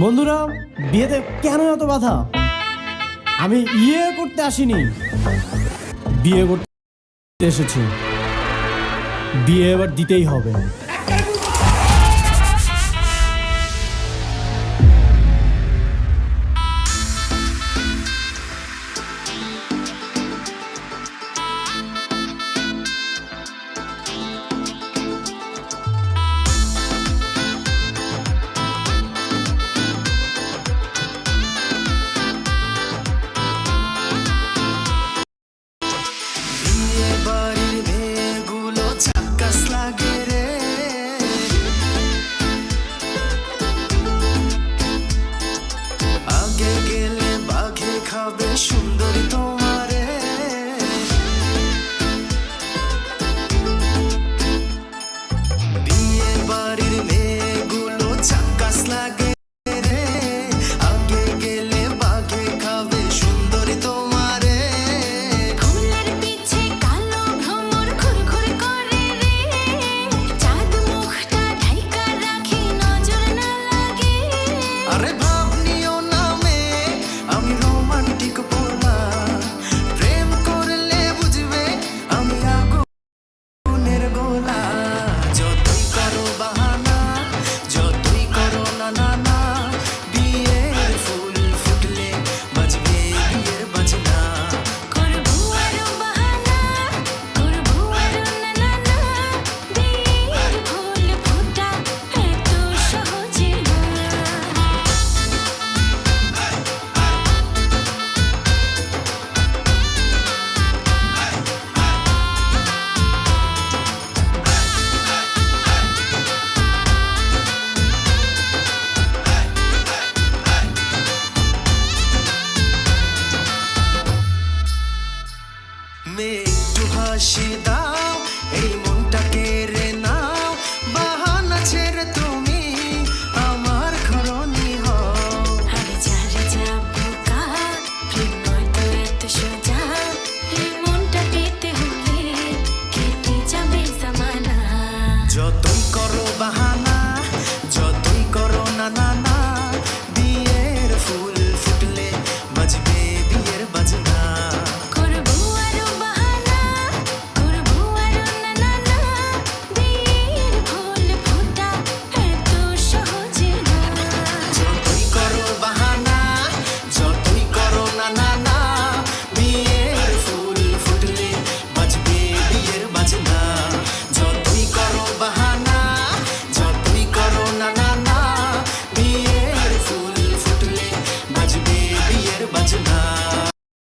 বন্ধুরা, বিয়েতে কেন এত বাধা? আমি ইয়ে করতে আসিনি। বিয়ে করতে এসেছি। বিয়ে এবার দিতেই হবে। হাসি দাও এই